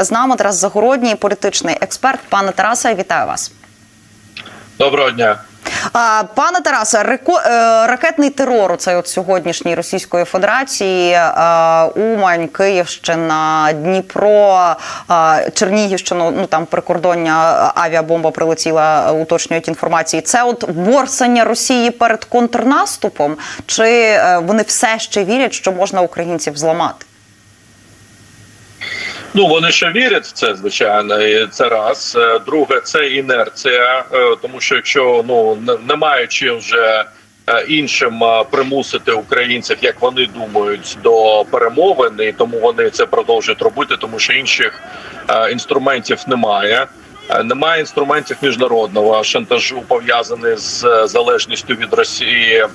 З нами Тарас Загородній, політичний експерт. Пане Тарасе, вітаю вас. Доброго дня. Пане Тарасе, е, ракетний терор цей от сьогоднішній Російської Федерації, е, Умань, Київщина, Дніпро, е, Чернігівщина, ну там прикордоння авіабомба прилетіла, уточнюють інформації. Це от борсання Росії перед контрнаступом, чи вони все ще вірять, що можна українців зламати? Ну вони ще вірять в це, звичайно, і це раз. Е, Друге, це інерція, е, тому що якщо ну не- немає чим вже е, іншим примусити українців, як вони думають, до перемовин, і тому вони це продовжують робити, тому що інших інструментів немає. Немає інструментів міжнародного шантажу пов'язаних з залежністю від Росії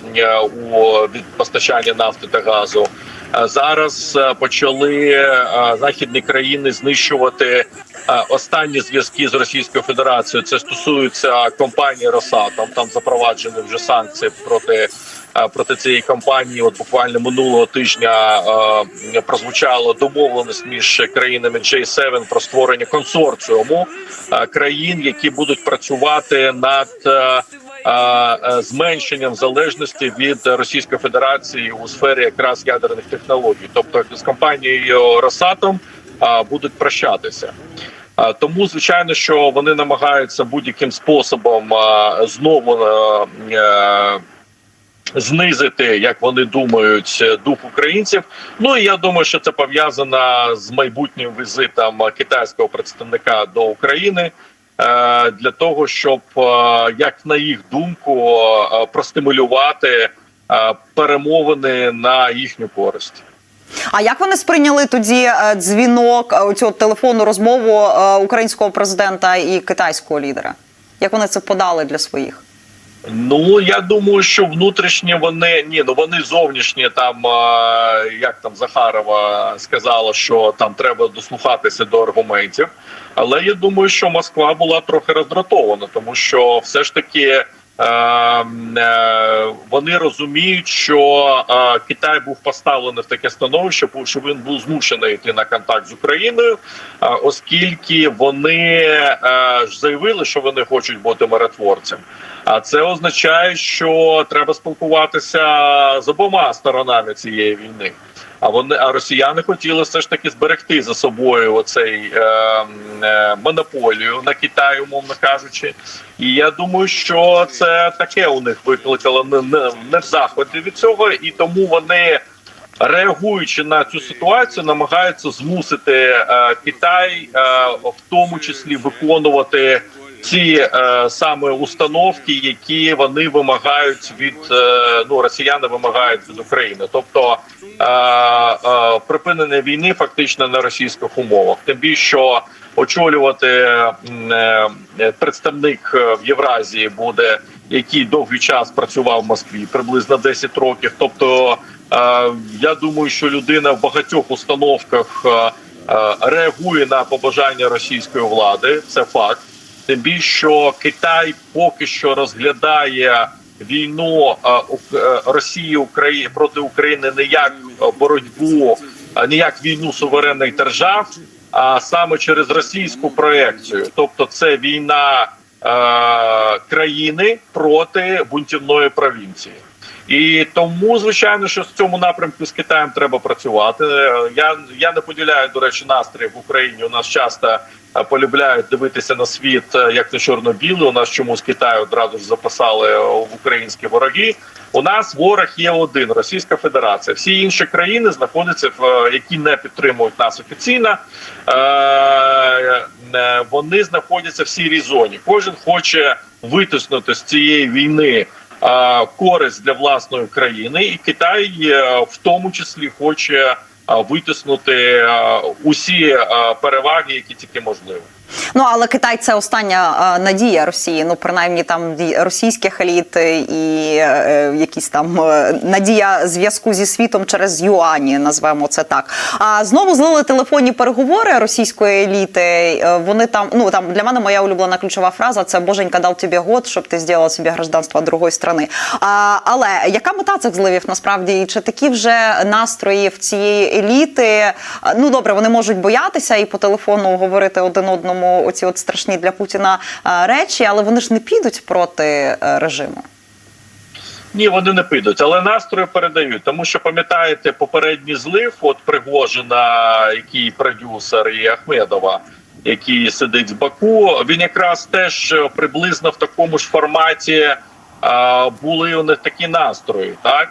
у від постачання нафти та газу. Зараз е, почали е, західні країни знищувати е, останні зв'язки з Російською Федерацією. Це стосується компанії Росатом. Там запроваджені вже санкції проти. Проти цієї компанії, от буквально минулого тижня прозвучала домовленість між країнами J7 про створення консорціуму країн, які будуть працювати над зменшенням залежності від Російської Федерації у сфері якраз ядерних технологій, тобто з компанією Росатом е, будуть прощатися. Е, Тому звичайно, що вони намагаються будь-яким способом е, знову е, е, знизити, як вони думають, дух українців. Ну і я думаю, що це пов'язано з майбутнім візитом китайського представника до України е, для того, щоб, е, як на їх думку, е, простимулювати е, перемовини на їхню користь. А як вони сприйняли тоді е, дзвінок, е, цю телефонну розмову е, українського президента і китайського лідера? Як вони це подали для своїх? Ну я думаю, що внутрішні вони ні, ну вони зовнішні там, як там Захарова сказала, що там треба дослухатися до аргументів. Але я думаю, що Москва була трохи роздратована, тому що все ж таки. е, е, Вони розуміють, що е, Китай був поставлений в таке становище, що він був змушений йти на контакт з Україною, е, оскільки вони е, заявили, що вони хочуть бути миротворцем. А це означає, що треба спілкуватися з обома сторонами цієї війни. А вони а росіяни хотіли все ж таки зберегти за собою оцей е, е, монополію на Китай, умовно кажучи. І я думаю, що це таке у них викликало не, не, не в заході від цього, і тому вони. Реагуючи на цю ситуацію, намагаються змусити е, Китай, е, в тому числі виконувати ці е, саме установки, які вони вимагають від е, ну росіяни вимагають від України, тобто е, е, припинення війни фактично на російських умовах. Тим більше що очолювати е, представник е, в Євразії буде, який довгий час працював в Москві, приблизно 10 років. Тобто, е, я думаю, що людина в багатьох установках. е, е, Реагує на побажання російської влади, це факт. Тим більше що Китай поки що розглядає війну е, е, Росії України проти України не як е, боротьбу, а не як війну суверенних держав, а саме через російську проекцію. Тобто, це війна е, країни проти бунтівної провінції. І тому, звичайно, що в цьому напрямку з Китаєм треба працювати. Я я не поділяю, до речі, настрій в Україні. У нас часто е, полюбляють дивитися на світ е, як на чорно-білий. У нас чомусь Китай одразу ж записали е, в українські вороги. У нас ворог є один Російська Федерація. Всі інші країни знаходяться в які не підтримують нас офіційно. Вони знаходяться в сірій зоні. Кожен хоче витиснути з цієї війни користь для власної країни, і Китай е, в тому числі хоче е, витиснути е, усі е, переваги, які тільки можливо. Ну але Китай це остання е, надія Росії. Ну принаймні там російських еліт і е, якісь там е, надія зв'язку зі світом через юані, назвемо це так. А знову злили телефонні переговори російської еліти. Е, Вони там, ну там для мене моя улюблена ключова фраза це Боженька дав тобі год, щоб ти зробила собі гражданство другої страни. А, але яка мета цих зливів насправді? Чи такі вже настрої в цієї еліти? Ну добре, вони можуть боятися і по телефону говорити один одному оці от страшні для Путіна речі, але вони ж не підуть проти е, режиму. Ні, вони не підуть, але настрої передають. Тому що пам'ятаєте, попередній злив, от Пригожина, який продюсер, і Ахмедова, який сидить в Баку, він якраз теж е, приблизно в такому ж форматі а, були у них такі настрої, так.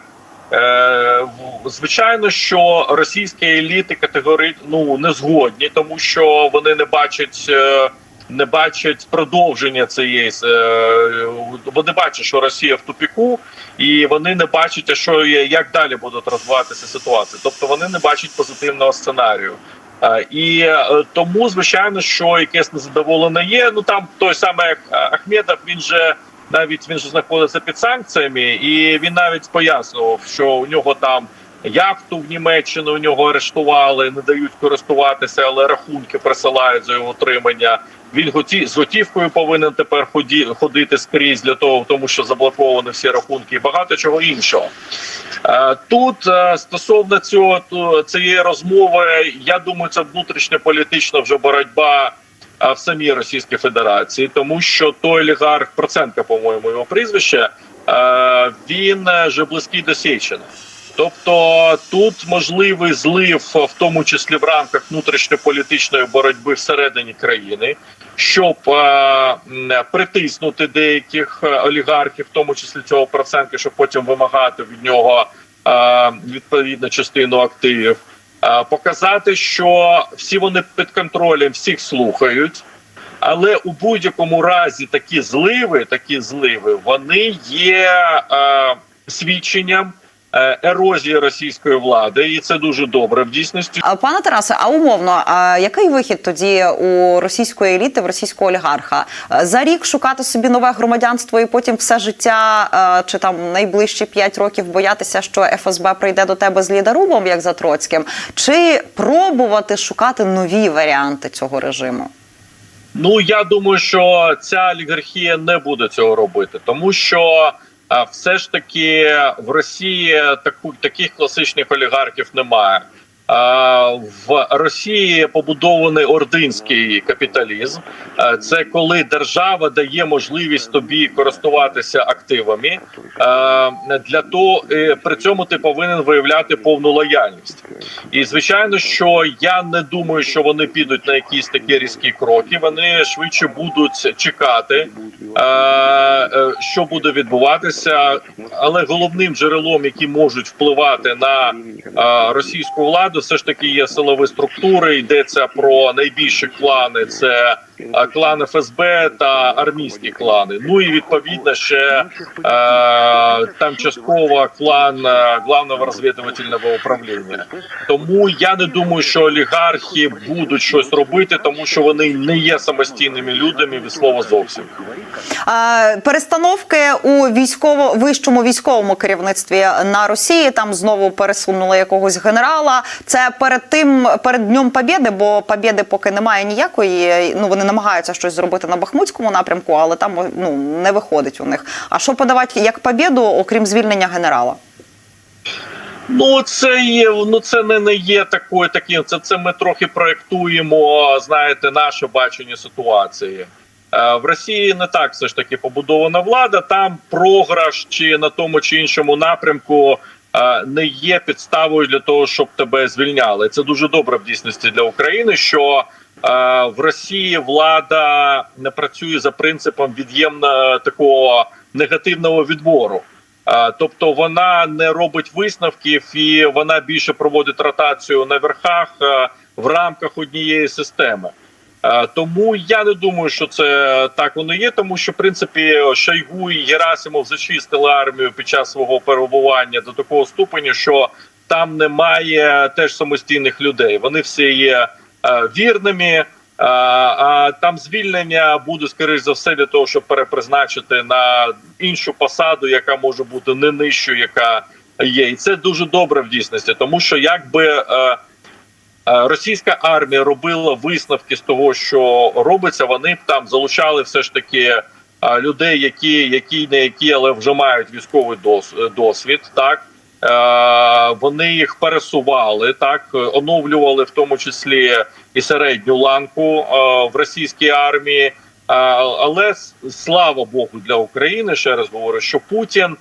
Е, звичайно, що російські еліти категорично ну, не згодні, тому що вони не бачать. е, Не бачать продовження цієї е, вони бачать, що Росія в тупіку, і вони не бачать, що як далі будуть розвиватися ситуації. Тобто вони не бачать позитивного сценарію. І тому, звичайно, що якесь незадоволення є. Ну там той самий Ах- Ахмедов, він же навіть він же знаходиться під санкціями, і він навіть пояснював, що у нього там яхту в Німеччину у нього арештували, не дають користуватися, але рахунки присилають за його утримання. Він готі з готівкою повинен тепер ході, ходити скрізь для того, тому що заблоковані всі рахунки і багато чого іншого. Е, Тут е, стосовно цього цієї розмови, я думаю, це внутрішньополітична вже боротьба в самій Російській Федерації, тому що той олігарх Проценко, по-моєму, його прізвище, е, він е, вже близький до Сєчина. Тобто тут можливий злив, в тому числі в рамках внутрішньополітичної боротьби всередині країни, щоб е, притиснути деяких е, олігархів, в тому числі цього Проценка, щоб потім вимагати від нього е, відповідну частину активів, показати, що всі вони під контролем, всіх слухають. Але у будь-якому разі такі зливи, такі зливи, вони є е, свідченням е, ерозії російської влади, і це дуже добре в дійсності. А, Пане Тарасе, а умовно, а який вихід тоді у російської еліти, в російського олігарха? Е, За рік шукати собі нове громадянство і потім все життя е, чи там найближчі 5 років боятися, що ФСБ прийде до тебе з лідорубом, як за Троцьким, чи пробувати шукати нові варіанти цього режиму? Ну я думаю, що ця олігархія не буде цього робити, тому що все ж таки в Росії таку таких класичних олігархів немає. В Росії побудований ординський капіталізм. Це коли держава дає можливість тобі користуватися активами. Для того е, при цьому ти повинен виявляти повну лояльність. І звичайно, що я не думаю, що вони підуть на якісь такі різкі кроки. Вони швидше будуть чекати, е, що буде відбуватися. Але головним джерелом, які можуть впливати на російську владу, все ж таки є силові структури. Йдеться про найбільші клани: це клан ФСБ та армійські клани. Ну і відповідно ще е, там частково клан е, главного розвідувального управління. Тому я не думаю, що олігархи будуть щось робити, тому що вони не є самостійними людьми від слова зовсім. А, перестановки у військово вищому військовому керівництві на Росії там знову пересунули якогось генерала. Це перед тим перед днем Побєди, бо Побєди поки немає ніякої. Ну вони намагаються щось зробити на Бахмутському напрямку, але там ну не виходить у них. А що подавати як побєду, окрім звільнення генерала? Ну це є. Ну це не, не є такою таким. Це це ми трохи проектуємо. Знаєте, наше бачення ситуації. Е, В Росії не так все ж таки побудована влада. Там програш чи на тому чи іншому напрямку не є підставою для того, щоб тебе звільняли. Це дуже добре в дійсності для України. Що е, в Росії влада не працює за принципом від'ємно такого негативного відбору. Е, Тобто вона не робить висновків і вона більше проводить ротацію на верхах е, в рамках однієї системи. Е, Тому я не думаю, що це так воно є, тому що в принципі Шойгу і Герасимов зачистили армію під час свого перебування до такого ступеню, що там немає теж самостійних людей. Вони всі є е, вірними. А там звільнення буде скоріш за все для того, щоб перепризначити на іншу посаду, яка може бути не нижчою, яка є, і це дуже добре в дійсності, тому що якби. Е, е, Російська армія робила висновки з того, що робиться. Вони б там залучали все ж таки е, людей, які, які не які, але вже мають військовий дос- досвід. Так Е, вони їх пересували, так оновлювали в тому числі і середню ланку е, в російській армії. Е, Але слава Богу для України, ще раз говорю, що Путін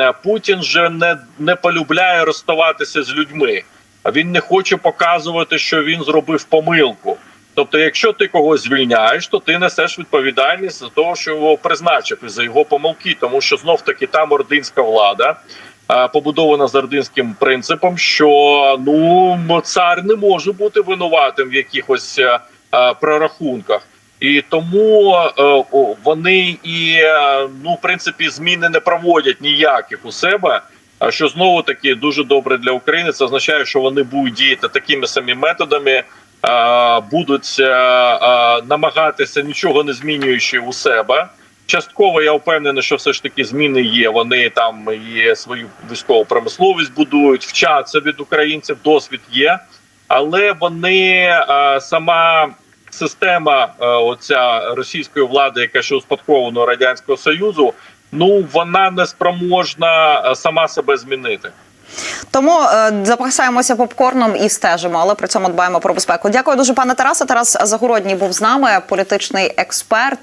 е, Путін же не, не полюбляє розставатися з людьми. А він не хоче показувати, що він зробив помилку. Тобто, якщо ти когось звільняєш, то ти несеш відповідальність за того, що його призначив і за його помилки, тому що знов таки там ординська влада е, побудована за ординським принципом, що ну цар не може бути винуватим в якихось е, е, прорахунках. І тому е, вони і ну в принципі зміни не проводять ніяких у себе. А що знову таки дуже добре для України, це означає, що вони будуть діяти такими самими методами, будуть намагатися нічого не змінюючи у себе. Частково я впевнений, що все ж таки зміни є. Вони там є свою військову промисловість будують, вчаться від українців, досвід є, але вони сама система оця російської влади, яка ще успадкована радянського союзу, ну вона не спроможна е, сама себе змінити. Тому е, запасаємося попкорном і стежимо, але при цьому дбаємо про безпеку. Дякую дуже, пане Тарасе. Тарас Загородній був з нами, політичний експерт.